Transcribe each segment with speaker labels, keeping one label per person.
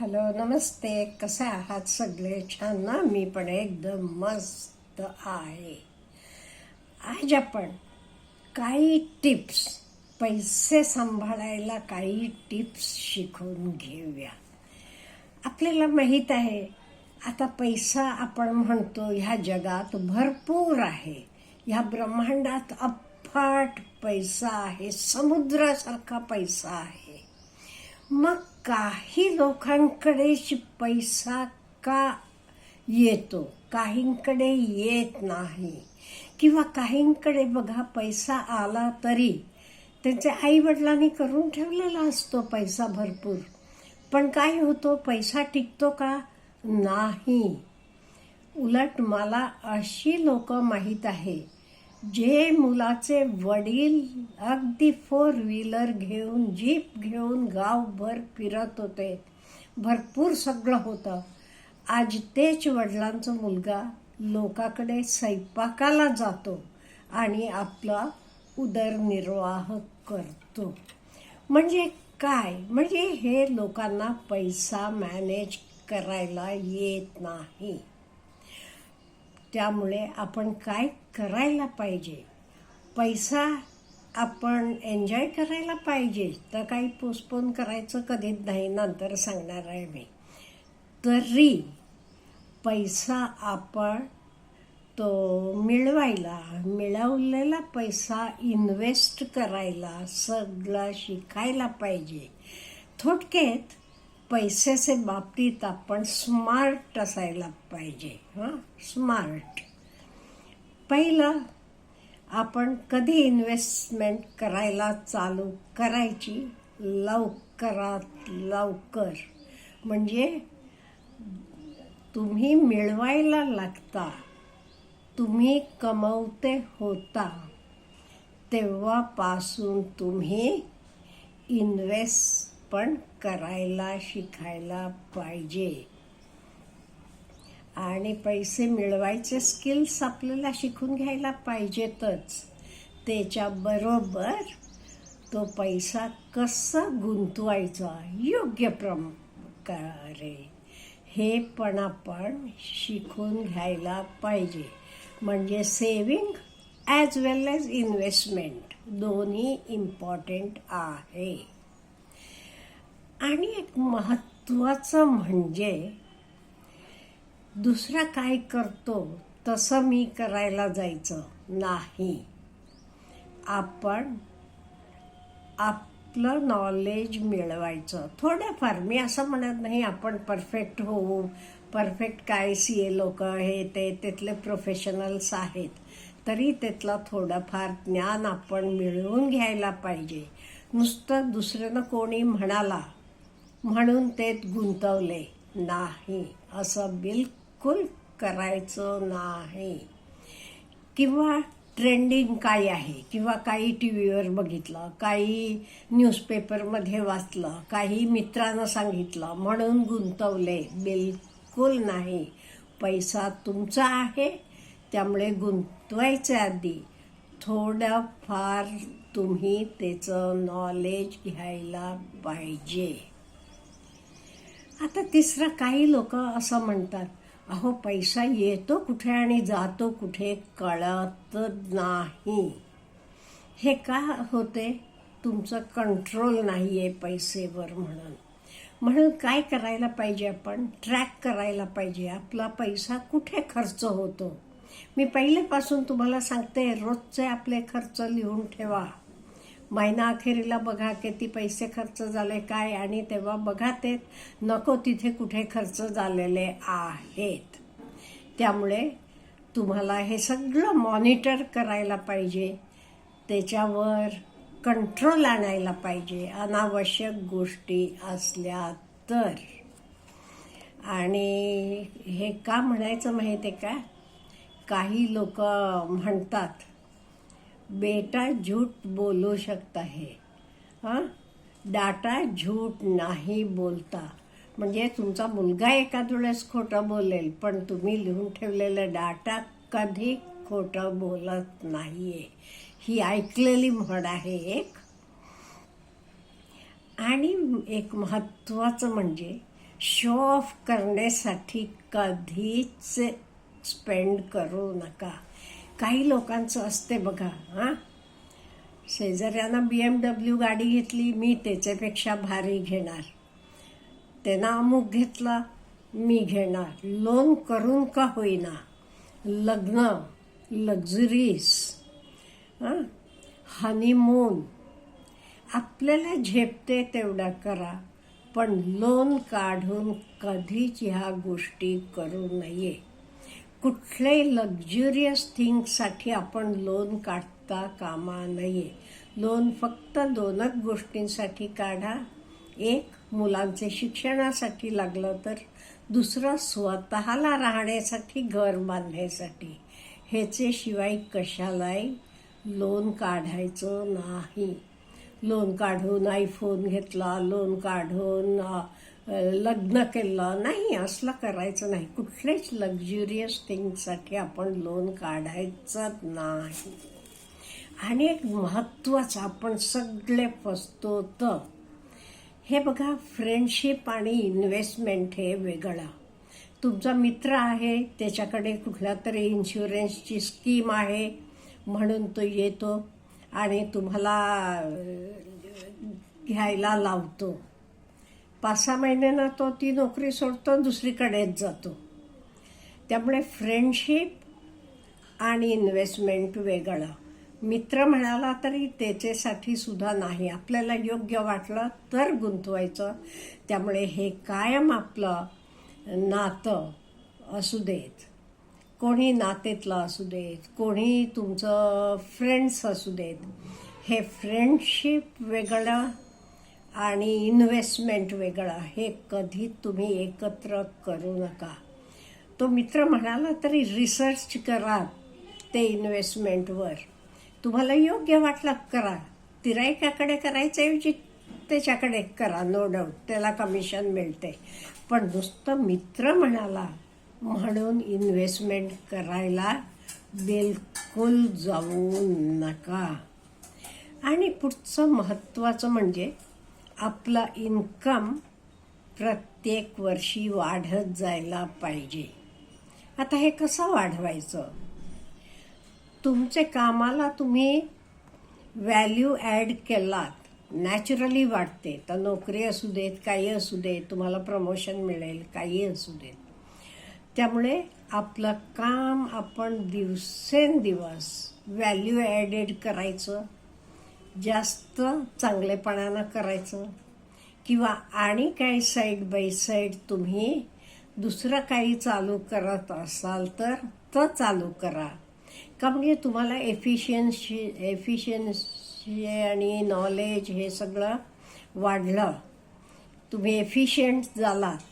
Speaker 1: Hello नमस्ते. कसे आहात सगळे? छान ना? मी पण एकदम मस्त आहे. आज आपण काही टिप्स पैसे सांभाळायला काही टिप्स शिकून घेऊया. आपल्याला माहीत आहे आता पैसा आपण म्हणतो ह्या जगात भरपूर आहे. ह्या ब्रह्मांडात अफाट पैसा आहे समुद्रासारखा पैसा आहे. मग काही लोकांकडे शि- पैसा का येतो? काहींकडे येत नाही. किंवा काहींकडे बघा पैसा आला तरी त्यांच्या आईवडिलांनी करून ठेवलेला असतो पैसा भरपूर. पण काय होतो? पैसा टिकतो का? नाही. उलट मला अशी लोक माहीत आहे जे मुलाचे वडील अगदी फोर व्हीलर घेऊन जीप घेऊन गावभर फिरत होते. भरपूर सगळं होतं. आज तेच वडिलांचा मुलगा लोकाकडे स्वयंपाकाला जातो आणि आपला उदरनिर्वाह करतो. म्हणजे काय? म्हणजे हे लोकांना पैसा मॅनेज करायला येत नाही. त्यामुळे आपण काय करायला पाहिजे? पैसा आपण एन्जॉय करायला पाहिजे तर काही पोस्टपोन करायचं कधीच नाही नंतर सांगणार आहे मी. तरी पैसा आपण तो मिळवायला मिळवलेला पैसा इन्व्हेस्ट करायला सगळं शिकायला पाहिजे. थोडक्यात पैशाचे बाबतीत आपण स्मार्ट असायला पाहिजे हां? स्मार्ट पहिलं आपण कधी इन्व्हेस्टमेंट करायला चालू करायची? लवकरात लवकर. म्हणजे तुम्ही मिळवायला लागता तुम्ही कमवते होता तेव्हापासून तुम्ही इन्व्हेस्ट पण करायला शिकायला पाहिजे. आणि पैसे मिळवायचे स्किल्स आपल्याला शिकून घ्यायला पाहिजेतच. त्याच्याबरोबर तो पैसा कसा गुंतवायचा योग्य प्रकारे हे पण आपण शिकून घ्यायला पाहिजे. म्हणजे saving as well as investment दोन्ही इम्पॉर्टंट आहे. आणि एक महत्त्वाचं म्हणजे दुसरा काय करतो तसं मी करायला जायचं नाही. आपण आपलं नॉलेज मिळवायचं. थोडंफार मी असं म्हणत नाही आपण परफेक्ट होऊ परफेक्ट काय सी ए लोक हे ते तिथले प्रोफेशनल्स आहेत. तरी त्यातला थोडंफार ज्ञान आपण मिळवून घ्यायला पाहिजे. नुसतं दुसऱ्यानं कोणी म्हणाला म्हणून ते गुंतवले नाही. असं बिलकुल करायचं नाही. किंवा ट्रेंडिंग काय आहे? किंवा काही टी व्हीवर बघितलं काही न्यूजपेपरमध्ये वाचलं काही मित्रानं सांगितलं म्हणून गुंतवले. बिलकुल नाही. पैसा तुमचा आहे त्यामुळे गुंतवायच्या आधी थोडंफार तुम्ही त्याचं नॉलेज घ्यायला पाहिजे. आता तिसरं काही लोक असं म्हणतात अहो पैसा येतो कुठे आणि जातो कुठे कळत नाही. हे का होते? तुमचं कंट्रोल नाही आहे पैसेवर म्हणून. म्हणून काय करायला पाहिजे आपण? ट्रॅक करायला पाहिजे. आपला पैसा कुठे खर्च होतो? मी पहिलेपासून तुम्हाला सांगते रोजचे आपले खर्च लिहून ठेवा. महिना अखेरीला बघा किती पैसे खर्च झाले काय आणि तेव्हा बघा ते नको तिथे कुठे खर्च झालेले आहेत. त्यामुळे तुम्हाला हे सगळं मॉनिटर करायला पाहिजे त्याच्यावर कंट्रोल आणायला पाहिजे अनावश्यक गोष्टी असल्या तर. आणि हे का म्हणायचं माहिती आहे का? काही लोक म्हणतात बेटा झूठ बोलू शकता है. हां? डाटा झूठ नाही बोलता. म्हणजे तुमचा मुलगा एखाद वेळेस खोटं बोलेल पण तुम्ही लिहून ठेवलेलं डाटा कधी खोटं बोलत नाही आहे ही ऐकलेली म्हण आहे एक. आणि एक महत्त्वाचं म्हणजे शो ऑफ करण्यासाठी कधीच स्पेंड करू नका. काही लोकांचं असते बघा हां? शेजाऱ्यानं बी एम डब्ल्यू गाडी घेतली मी त्याच्यापेक्षा भारी घेणार. त्यानं अमुक घेतला मी घेणार. लोन करून का होईना? लग्न लक्झरीज हनीमून आपल्याला झेपते तेवढा करा पण लोन काढून कधीच ह्या गोष्टी करू नये. कुठल्याही लक्झुरियस थिंगसाठी आपण लोन काढता कामा नये. लोन फक्त दोनच गोष्टींसाठी काढा. एक मुलांचे शिक्षणासाठी लागलं तर. दुसरं स्वतःला राहण्यासाठी घर बांधण्यासाठी. ह्याचे शिवाय कशालाही लोन काढायचं नाही. लोन काढून आयफोन घेतला लोन काढून लग्न केलं. नाही असलं करायचं नाही. कुठल्याच लक्झुरियस थिंगसाठी आपण लोन काढायचं नाही. आणि एक महत्त्वाचं आपण सगळे फसतो तर. हे बघा फ्रेंडशिप आणि इन्व्हेस्टमेंट हे वेगळं. तुमचा मित्र आहे त्याच्याकडे कुठल्या तरी इन्शुरन्सची स्कीम आहे म्हणून तो येतो. आणि तुम्हाला घ्यायला लावतो. पाच सहा महिन्यानं तो ती नोकरी सोडतो दुसरीकडेच जातो. त्यामुळे फ्रेंडशिप आणि इन्व्हेस्टमेंट वेगळं. मित्र म्हणाला तरी त्याच्यासाठी सुद्धा नाही. आपल्याला योग्य वाटलं तर गुंतवायचं. त्यामुळे हे कायम आपलं नातं असू देत. कोणी नातेतलं असू देत कोणी तुमचं फ्रेंड्स असू देत हे फ्रेंडशिप वेगळं आणि इन्व्हेस्टमेंट वेगळं हे कधी तुम्ही एकत्र करू नका. तो मित्र म्हणाला तरी रिसर्च करा ते इन्व्हेस्टमेंटवर तुम्हाला योग्य वाटलं करा. तिरायकाकडे करायच्याऐवजी त्याच्याकडे करा नो डाऊट त्याला कमिशन मिळते. पण नुसतं मित्र म्हणाला म्हणून इन्व्हेस्टमेंट करायला बिलकुल जाऊ नका. आणि पुढचं महत्त्वाचं म्हणजे आपला इन्कम प्रत्येक वर्षी वाढत जायला पाहिजे. आता हे कसं वाढवायचं? तुमचे कामाला तुम्ही व्हॅल्यू ॲड केलात नॅचरली वाटते तर नोकरी असू देत काही असू देत तुम्हाला प्रमोशन मिळेल काही असू देत. त्यामुळे आपलं काम आपण दिवसेंदिवस व्हॅल्यू ॲडेड करायचं जास्त चांगलेपणानं करायचं किंवा आणि काही साईड बाय साईड तुम्ही दुसरं काही चालू करत असाल तर तर चालू करा. का म्हणजे तुम्हाला एफिशियन्सी एफिशियन्सी आणि नॉलेज हे सगळं वाढलं. तुम्ही एफिशियंट झालात.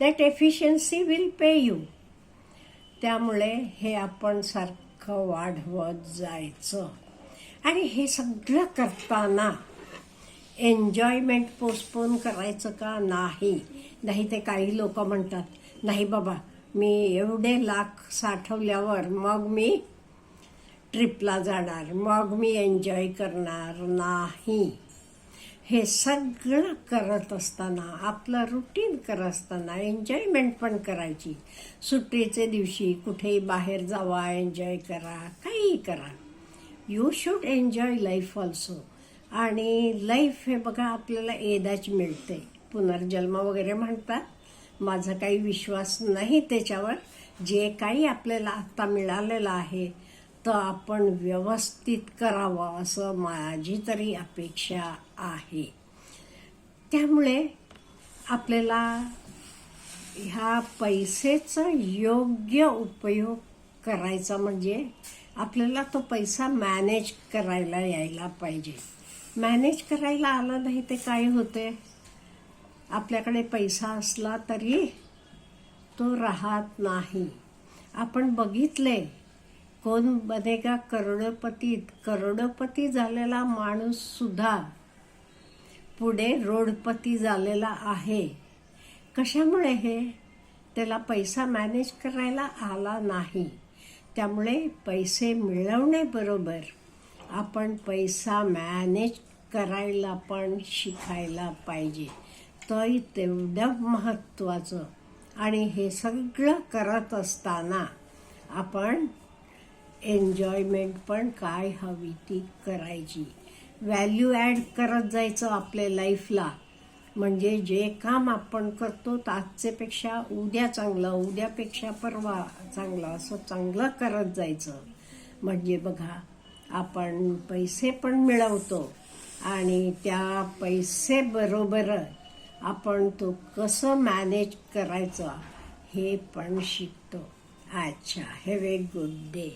Speaker 1: That efficiency will pay you त्यामुळे हे आपण सारखं वाढवत जायचं. आणि हे सगळं करताना एन्जॉयमेंट पोस्टपोन करायचं का? नाही. नाही ते काही लोक म्हणतात नाही बाबा मी एवढे लाख साठवल्यावर मग मी ट्रिपला जाणार. मग मी एन्जॉय करणार नाही. हे सगळं करत असताना आपलं रुटीन करत असताना एन्जॉयमेंट पण करायची. सुट्टीचे दिवशी कुठेही बाहेर जावा एन्जॉय करा काही करा. You should enjoy life also आणि लाईफ हे बघा आपल्याला एदाच मिळते. पुनर्जन्म वगैरे म्हणतात. माझा काही विश्वास नाही त्याच्यावर. जे काही आपल्याला आत्ता मिळालेलं आहे तर आपण व्यवस्थित करावं असं माझी तरी अपेक्षा आहे. त्यामुळे आपल्याला ह्या पैसेचा योग्य उपयोग करायचा म्हणजे आपल्याला तो पैसा मॅनेज करायला यायला पाहिजे. मॅनेज करायला आलं नाही ते काय होते आपल्याकडे पैसा असला तरी तो राहत नाही. आपण बघितले कोण बनेगा करोडपतीत करोडपती झालेला माणूससुद्धा पुढे रोडपती झालेला आहे. कशामुळे हे? त्याला पैसा मॅनेज करायला आला नाही. त्यामुळे पैसे मिळवण्याबरोबर आपण पैसा मॅनेज करायला पण शिकायला पाहिजे. तोही तेवढं महत्त्वाचं. आणि हे सगळं करत असताना आपण एन्जॉयमेंट पण काय हवी ती करायची. व्हॅल्यू ॲड करत जायचं आपल्या लाईफला म्हणजे जे काम आपण करतो आजच्यापेक्षा उद्या चांगलं उद्यापेक्षा परवा चांगलं असं चांगलं करत जायचं. म्हणजे बघा आपण पैसे पण मिळवतो आणि त्या पैसे बरोबर आपण तो कसं मॅनेज करायचं हे पण शिकतो. अच्छा हॅव ए गुड डे